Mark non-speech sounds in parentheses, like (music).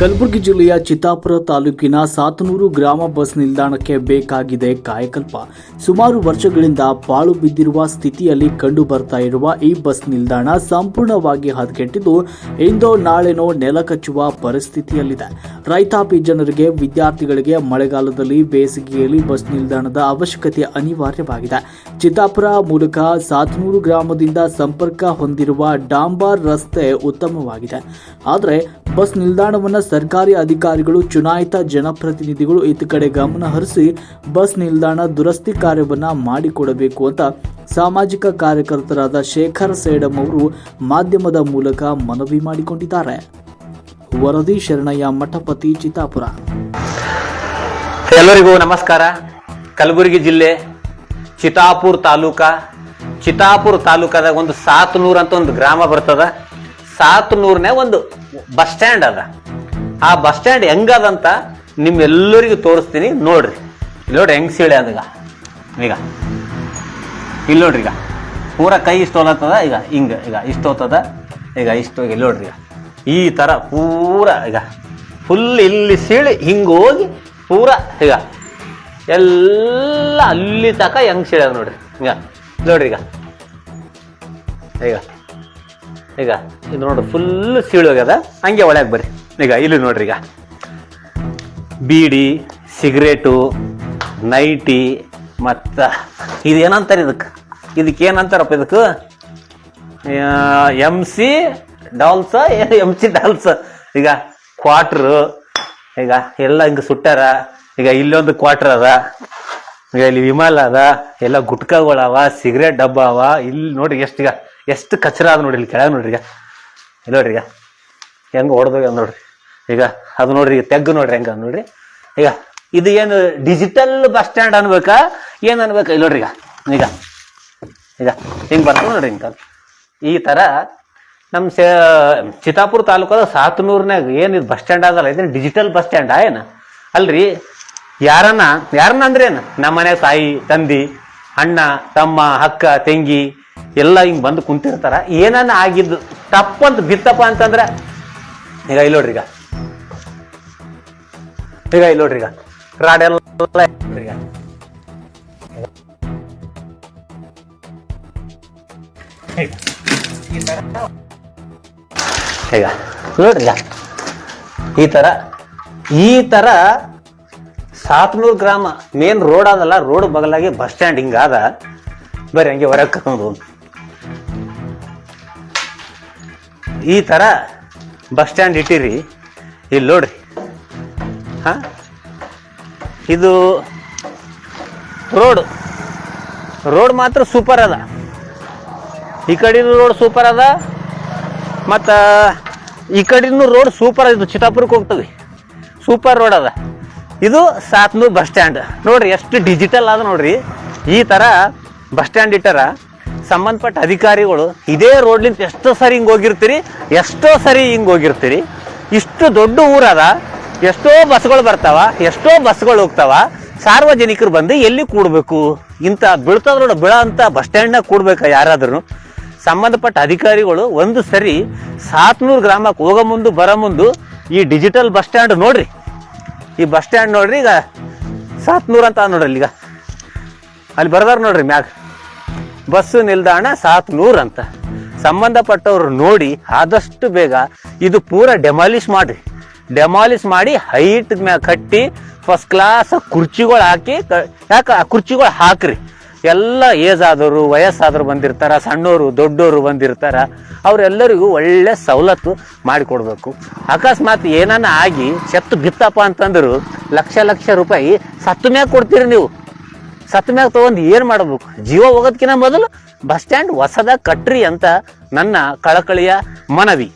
ಕಲಬುರಗಿ ಜಿಲ್ಲೆಯ ಚಿತ್ತಾಪುರ ತಾಲೂಕಿನ ಸಾತನೂರು ಗ್ರಾಮ ಬಸ್ ನಿಲ್ದಾಣಕ್ಕೆ ಬೇಕಾಗಿದೆ ಕಾಯಕಲ್ಪ. ಸುಮಾರು ವರ್ಷಗಳಿಂದ ಪಾಳು ಬಿದ್ದಿರುವ ಸ್ಥಿತಿಯಲ್ಲಿ ಕಂಡು ಇರುವ ಈ ಬಸ್ ನಿಲ್ದಾಣ ಸಂಪೂರ್ಣವಾಗಿ ಹದಗೆಟ್ಟಿದ್ದು, ಇಂದೋ ನಾಳೆನೋ ನೆಲಕಚ್ಚುವ ಪರಿಸ್ಥಿತಿಯಲ್ಲಿದೆ. ರೈತಾಪಿ ಜನರಿಗೆ, ವಿದ್ಯಾರ್ಥಿಗಳಿಗೆ ಮಳೆಗಾಲದಲ್ಲಿ ಬೇಸಿಗೆಯಲ್ಲಿ ಬಸ್ ನಿಲ್ದಾಣದ ಅವಶ್ಯಕತೆ ಅನಿವಾರ್ಯವಾಗಿದೆ. ಚಿತ್ತಾಪುರ ಮೂಲಕ ಸಾತನೂರು ಗ್ರಾಮದಿಂದ ಸಂಪರ್ಕ ಹೊಂದಿರುವ ಡಾಂಬಾರ್ ರಸ್ತೆ ಉತ್ತಮವಾಗಿದೆ. ಆದರೆ, ಬಸ್ ನಿಲ್ದಾಣವನ್ನು ಸರ್ಕಾರಿ ಅಧಿಕಾರಿಗಳು, ಚುನಾಯಿತ ಜನಪ್ರತಿನಿಧಿಗಳು ಇತ್ತ ಕಡೆ ಗಮನ ಹರಿಸಿ ಬಸ್ ನಿಲ್ದಾಣ ದುರಸ್ತಿ ಕಾರ್ಯವನ್ನ ಮಾಡಿಕೊಡಬೇಕು ಅಂತ ಸಾಮಾಜಿಕ ಕಾರ್ಯಕರ್ತರಾದ ಶೇಖರ್ ಸೇಡಂ ಅವರು ಮಾಧ್ಯಮದ ಮೂಲಕ ಮನವಿ ಮಾಡಿಕೊಂಡಿದ್ದಾರೆ. ವರದಿ ಶರಣಯ್ಯ ಮಠಪತಿ, ಚಿತ್ತಾಪುರ. ಎಲ್ಲರಿಗೂ ನಮಸ್ಕಾರ. ಕಲಬುರಗಿ ಜಿಲ್ಲೆ ಚಿತಾಪುರ್ ತಾಲೂಕ ಚಿತಾಪುರ್ ತಾಲೂಕದಾಗ ಒಂದು ಸಾತ್ನೂರ್ ಅಂತ ಒಂದು ಗ್ರಾಮ ಬರ್ತದ. ಸಾತ್ನೂರ್ನೇ ಒಂದು ಬಸ್ ಸ್ಟ್ಯಾಂಡ್ ಅದ. ಆ ಬಸ್ ಸ್ಟ್ಯಾಂಡ್ ಹೆಂಗದಂತ ನಿಮ್ಮೆಲ್ಲರಿಗೂ ತೋರಿಸ್ತೀನಿ. ನೋಡ್ರಿ. ಇಲ್ಲಿ ನೋಡ್ರಿ ಹೆಂಗ್ ಸೀಳೆ ಅದ ಈಗ? ಇಲ್ಲಿ ನೋಡ್ರಿ ಈಗ. ಪೂರ ಕೈ ಇಷ್ಟು ಹೋಲತ್ತದ? ಈಗ ಹಿಂಗ, ಈಗ ಇಷ್ಟು ಹೋಗ್ತದ ಈಗ ಇಷ್ಟು ಹೋಗಿ ನೋಡ್ರಿ ಈಗ. ಈ ತರ ಪೂರ ಈಗ. ಫುಲ್ ಇಲ್ಲಿ ಸೀಳಿ ಹಿಂಗ ಹೋಗಿ ಪೂರ ಈಗ. ಎಲ್ಲ ಅಲ್ಲಿ ತಕ ಹೆಂಗ್ ಸೀಳ್ಯದ ನೋಡ್ರಿ. ಈಗ. ನೋಡ್ರಿ ಈಗ. ಈಗ. ಈಗ. ಇದು ನೋಡ್ರಿ ಫುಲ್ ಸೀಳು ಹೋಗ್ಯದ. ಹಂಗೆ ಒಳಗೆ ಬರ್ರಿ. ಈಗ ಇಲ್ಲಿ ನೋಡ್ರಿ ಈಗ. ಬೀಡಿ, ಸಿಗರೇಟು, ನೈಟಿ, ಮತ್ತು ಇದು ಏನಂತಾರೆ ಇದಕ್ಕೆ? ಇದಕ್ಕೆ ಏನಂತಾರಪ್ಪ ಇದಕ್ಕೆ? ಎಂ ಸಿ ಡಾಲ್ಸ (laughs) ಎಂ ಸಿ ಡಾಲ್ಸ. ಈಗ ಕ್ವಾಟ್ರು ಈಗ ಎಲ್ಲ ಹಿಂಗೆ ಸುಟ್ಟಾರ ಈಗ ಇಲ್ಲೊಂದು ಕ್ವಾಟ್ರ್ ಅದ. ಈಗ ಇಲ್ಲಿ ವಿಮಾಲ ಅದ. ಎಲ್ಲ ಗುಟ್ಕಗಳವ ಸಿಗರೇಟ್ ಡಬ್ಬ ಅವ. ಇಲ್ಲಿ ನೋಡ್ರಿ ಎಷ್ಟು ಈಗ, ಎಷ್ಟು ಕಚರ ಅದ ನೋಡ್ರಿ ಇಲ್ಲಿ ಕೆಳಗೆ ನೋಡ್ರಿ ಈಗ. ನೋಡ್ರಿ ಈಗ. ಹೆಂಗೆ ಹೊಡೆದೋಗ್ಯ ನೋಡ್ರಿ. ಈಗ ಅದು ನೋಡ್ರಿ ತೆಗ್ಗು ನೋಡ್ರಿ ಹೆಂಗ ನೋಡ್ರಿ. ಈಗ ಇದು ಏನು ಡಿಜಿಟಲ್ ಬಸ್ ಸ್ಟ್ಯಾಂಡ್ ಅನ್ಬೇಕಾ? ಏನು ಅನ್ಬೇಕ? ಇಲ್ಲಿ ನೋಡ್ರಿ ಈಗ ಈಗ ಈಗ ಹಿಂಗೆ ಬರ್ತದೆ ನೋಡ್ರಿ ಹಿಂಗೆ ಈ ಥರ ನಮ್ಮ ಸೇ ಚಿತ್ತಾಪುರ ತಾಲೂಕದ ಸಾತನೂರ್ನಾಗ ಏನು ಇದು ಬಸ್ ಸ್ಟ್ಯಾಂಡ್ ಅದಲ್ಲ ಇದನ್ನ ಡಿಜಿಟಲ್ ಬಸ್ ಸ್ಟ್ಯಾಂಡ್ ಏನ? ಅಲ್ರಿ, ಯಾರನ್ನ ಯಾರನ್ನ ಅಂದ್ರೆ ಏನು? ನಮ್ಮ ಮನೆ ತಾಯಿ, ತಂದಿ, ಅಣ್ಣ, ತಮ್ಮ, ಅಕ್ಕ, ತಂಗಿ, ಎಲ್ಲ ಹಿಂಗೆ ಬಂದು ಕುಂತಿರ್ತಾರ. ಏನನ್ನ ಆಗಿದ್ದು ತಪ್ಪಂತ ಬಿತ್ತಪ್ಪ ಅಂತಂದ್ರೆ, ಈಗ ಇಲ್ಲಿ ನೋಡ್ರಿ ಈಗ. ಈಗ ಇಲ್ಲಿ ನೋಡ್ರಿ ಈಗ. ರಾಡ್ ನೋಡ್ರಿ ಈಗ. ನೋಡ್ರಿ ಈಗ. ಈ ತರ ಈ ತರ ಸಾತ್ನೂರು ಗ್ರಾಮ ಮೇನ್ ರೋಡ್ ಅದಲ್ಲ ರೋಡ್ ಬಗಲಾಗಿ ಬಸ್ ಸ್ಟ್ಯಾಂಡ್ ಹಿಂಗಾದ ಬರೀ ಹಂಗೆ ಹೊರಗೆ ಕರ್ಕೊಂಡು ಈ ತರ ಬಸ್ ಸ್ಟ್ಯಾಂಡ್ ಇಟ್ಟಿರಿ. ಇಲ್ಲಿ ನೋಡ್ರಿ. ಹಾ? ಇದು ರೋಡ್. ರೋಡ್ ಮಾತ್ರ ಸೂಪರ್ ಅದ. ಈ ಕಡೆನೂ ರೋಡ್ ಸೂಪರ್ ಅದ. ಮತ್ತು ಈ ಕಡೆನೂ ರೋಡ್ ಸೂಪರ್ ಇದು ಚಿತ್ತಾಪುರಕ್ಕೆ ಹೋಗ್ತದೆ. ಸೂಪರ್ ರೋಡ್ ಅದ. ಇದು ಸಾತ್ನೂರು ಬಸ್ ಸ್ಟ್ಯಾಂಡ್ ನೋಡ್ರಿ, ಎಷ್ಟು ಡಿಜಿಟಲ್ ಅದ ನೋಡ್ರಿ. ಈ ಥರ ಬಸ್ ಸ್ಟ್ಯಾಂಡ್ ಇಟ್ಟಾರ ಸಂಬಂಧಪಟ್ಟ ಅಧಿಕಾರಿಗಳು ಇದೇ ರೋಡ್ಲಿಂದ ಎಷ್ಟೋ ಸರಿ ಹಿಂಗೆ ಹೋಗಿರ್ತೀರಿ, ಎಷ್ಟೋ ಸರಿ ಹಿಂಗೆ ಹೋಗಿರ್ತೀರಿ. ಇಷ್ಟು ದೊಡ್ಡ ಊರದ. ಎಷ್ಟೋ ಬಸ್ಗಳು ಬರ್ತಾವ, ಎಷ್ಟೋ ಬಸ್ಗಳು ಹೋಗ್ತಾವ, ಸಾರ್ವಜನಿಕರು ಬಂದು ಎಲ್ಲಿ ಕೂಡಬೇಕು? ಇಂಥ ಬೀಳ್ತದ ನೋಡ ಬೀಳ ಅಂತ ಬಸ್ ಸ್ಟ್ಯಾಂಡ್ನಾಗ ಕೂಡ್ಬೇಕಾ ಯಾರಾದ್ರೂ? ಸಂಬಂಧಪಟ್ಟ ಅಧಿಕಾರಿಗಳು ಒಂದು ಸರಿ ಸಾತ್ನೂರು ಗ್ರಾಮಕ್ಕೆ ಹೋಗೋ ಮುಂದೆ, ಬರೋ ಮುಂದು ಈ ಡಿಜಿಟಲ್ ಬಸ್ ಸ್ಟ್ಯಾಂಡ್ ನೋಡ್ರಿ. ಈ ಬಸ್ ಸ್ಟ್ಯಾಂಡ್ ನೋಡ್ರಿ, ಈಗ ಸಾತ್ನೂರು ಅಂತ ನೋಡ್ರಿ ಈಗ. ಅಲ್ಲಿ ಬರ್ದಾರ ನೋಡ್ರಿ ಮ್ಯಾಗ. ಬಸ್ಸು ನಿಲ್ದಾಣ ಸಾತ್ನೂರು ಅಂತ. ಸಂಬಂಧಪಟ್ಟವ್ರು ನೋಡಿ ಆದಷ್ಟು ಬೇಗ ಇದು ಪೂರ ಡೆಮಾಲಿಷ್ ಮಾಡ್ರಿ. ಡೆಮಾಲಿಷ್ ಮಾಡಿ ಹೈಟ್ ಮ್ಯಾಗ ಕಟ್ಟಿ ಫಸ್ಟ್ ಕ್ಲಾಸ್ ಕುರ್ಚಿಗಳು ಹಾಕಿ ಯಾಕೆ ಆ ಕುರ್ಚಿಗಳು ಹಾಕ್ರಿ. ಎಲ್ಲ ಏಜ್ ಆದವರು ವಯಸ್ಸಾದವರು ಬಂದಿರ್ತಾರ ಸಣ್ಣವರು ದೊಡ್ಡವರು ಬಂದಿರ್ತಾರ. ಅವರೆಲ್ಲರಿಗೂ ಒಳ್ಳೆ ಸವಲತ್ತು ಮಾಡಿಕೊಡ್ಬೇಕು ಅಕಸ್ಮಾತ್ ಏನನ್ನ ಆಗಿ ಸೆತ್ತು ಬಿತ್ತಪ್ಪ ಅಂತಂದ್ರು ಲಕ್ಷ ಲಕ್ಷ ರೂಪಾಯಿ ಸತ್ತು ಮ್ಯಾಗ ಕೊಡ್ತೀರಿ ನೀವು. ಸತ್ತು ಮ್ಯಾಗ ತಗೊಂಡು ಏನು ಮಾಡಬೇಕು? ಜೀವ ಹೋಗೋದಕ್ಕಿಂತ ಮೊದಲು ಬಸ್ ಸ್ಟ್ಯಾಂಡ್ ಹೊಸದಾಗ ಕಟ್ರಿ ಅಂತ ನನ್ನ ಕಳಕಳಿಯ ಮನವಿ.